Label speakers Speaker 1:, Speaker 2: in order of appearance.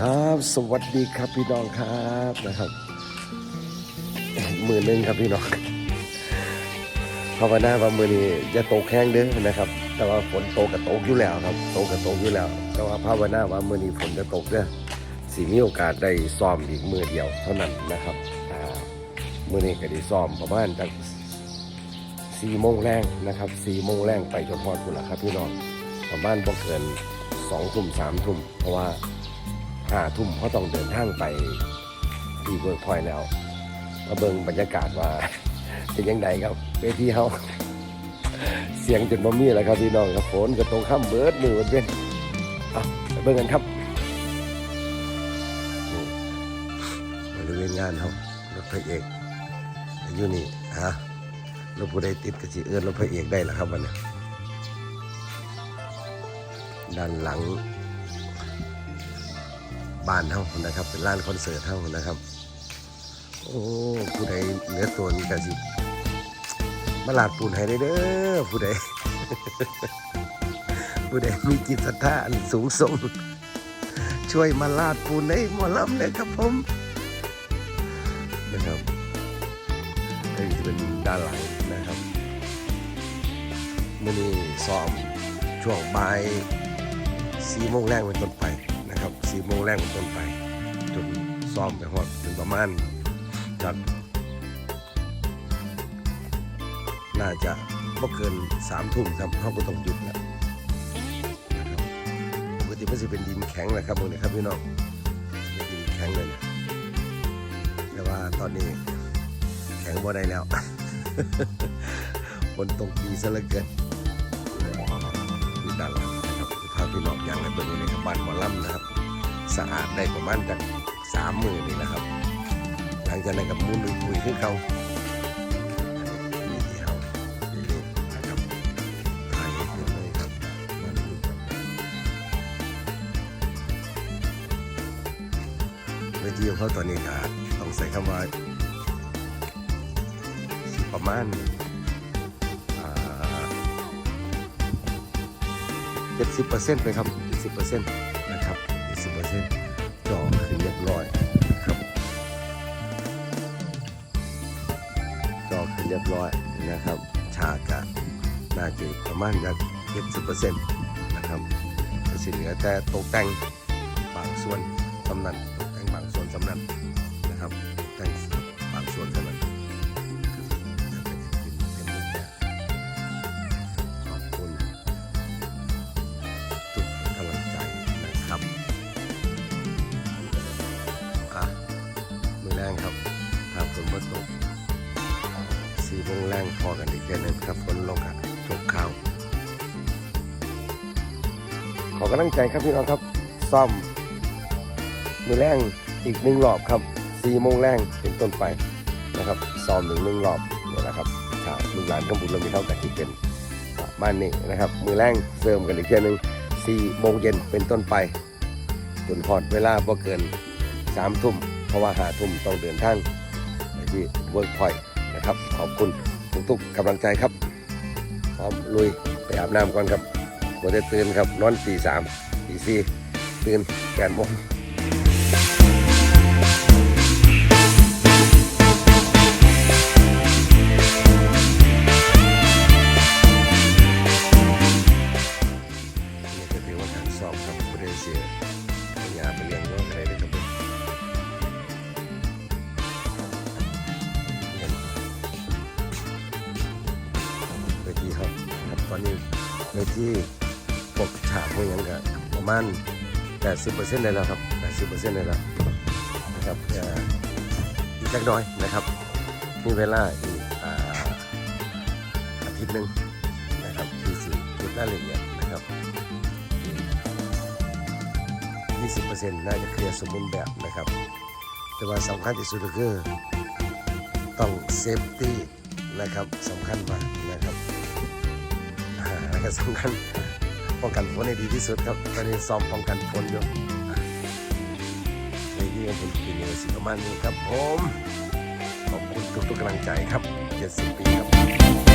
Speaker 1: ครับ สวัสดีครับพี่น้องครับนะครับมือหนึ่งครับพี่น้องภาวนาว่ามือนี้จะตกแห้งเด้อนะครับ แต่ว่าฝนตกกับตกอยู่แล้วครับตกกับตกอยู่แล้ว แต่ว่าภาวนาว่ามือนี้ฝนจะตกเด้อสิมีโอกาสได้ซ้อมอีกมือเดียวเท่านั้นนะครับมือนี้ก็ได้ซ้อมประมาณจากสี่โมงแรงนะครับสี่โมงแรงไปจนพอดคุณละครับพี่น้องประมาณบ่เกินสองทุ่มสามทุ่มเพราะว่า ห้าทุ่มเขาต้องเดินทางไปที่เวิร์กพอยแล้วมาเบิ่งบรรยากาศว่าเป็นยังไงครับเวทีเขาเสียงจนบ่มีแล้วครับพี่น้องครับฝนก็ตรงข้ามเบิร์ดมือมันเป็นเอาไปเบิ่งกันครับบริเวณงานเขารถพระเอกอยู่นี่ฮะรถผู้ใดติดก็สิเอื้อนรถพระเอกได้แล้วครับวันนี้ด้านหลัง บ้านเท่านะครับ เป็นร้านคอนเสิร์ตเท่านะครับ โอ้ผู้ใดเหลือตัวนี้ก็สิมาลาดปูนให้ได้เด้อผู้ใดผู้ใดมีจิตศรัทธาอันสูงส่งช่วยมาลาดปูนให้หมอลำเลยครับผมนะครับนี่จะเป็นด้านหลังนะครับมื่อนี้ซ้อมช่วงบ่ายสี่โมงแรกเป็นต้นไป นะครับสี่โมงแรกเป็นต้นไป จนซ้อมไปฮอดถึงประมาณจากน่าจะไม่เกินสามทุ่มครับเขาก็ต้องหยุดแล้วนะครับปกติมันจะเป็นดินแข็งนะครับพวกนี้ครับพี่น้องเป็นดินแข็งเลยนะแต่ว่าตอนนี้แข็งบ่ได้แล้วฝนตกดีซะเหลือเกินนี่ด้านหลังนะครับภา พี่น้องอย่างในตัวนี้เลยครับบ้านหมอลำนะครับ สะอาดได้ประมาณจากสามหมือนี่นะครับ หลังจากนั้นกับมูลคุยขึ้นเขานี่ที่เขานี่นะครับถ่ายให้เห็นเลยครับมาดูครับเวทีของเขาตอนนี้ก็ต้องใส่คำว่าประมาณ เจ็ดสิบเปอร์เซ็นต์ไปครับเจ็ดสิบเปอร์เซ็นต์นะครับเจ็ดสิบเปอร์เซ็นต์จอขึ้นเรียบร้อยครับจอขึ้นเรียบร้อยนะครับ ฉากกะน่าจะประมาณจากเจ็ดสิบเปอร์เซ็นต์นะครับก็สิเหลือแต่ตกแต่งบางส่วนสำนันตกแต่งบางส่วนสำนันนะครับตกแต่งบางส่วนสำนัน สี่โมงแรงพอกันอีกเดือนนึงครับฝนลงครับจบข่าวขอกำลังใจครับพี่น้องครับ ซ่อม มือแรงอีกหนึ่งรอบครับสี่โมงแรงเป็นต้นไปนะครับซ้อมหนึ่งหนึ่งรอบเนี่ยนะครับถ้าลูกหลานกำบุญเรามีเท่ากับที่เป็นบ้านนี้นะครับ มือแรงเสริมกันอีกเดือนหนึ่งสี่โมงเย็นเป็นต้นไปจนพอดเวลาพอเกินสามทุ่มเพราะว่าหาทุ่มต้องเดินทางไปที่เวิร์กพอยต์ นะครับ ขอบคุณทุกๆกำลังใจครับ พร้อมลุยไปอาบน้ำก่อนครับโมเดตื่นครับนอนตีสามตีสี่ตื่นแปดโมง เวทีปกฉากพวกยังก็ประมาณ80%ได้แล้วครับ80%ได้แล้วนะครับอ่ออีกเล็กน้อยนะครับมีเวลาอีกอ่าอาทิตย์หนึ่งนะครับที่สิเก็บรายละเอียดนะครับ20%น่าจะเคลียร์สมบูรณ์แบบนะครับ แต่ว่าสำคัญที่สุดก็คือต้องเซฟตี้นะครับสำคัญมากนะครับ สำคัญป้องกันฝนให้ดีที่สุดครับตอนนี้ซ้อมป้องกันฝนอยู่ในที่ของผมปีนี้สิประมาณนี้ครับผม ขอบคุณทุกๆกำลังใจครับ 70 ปีครับ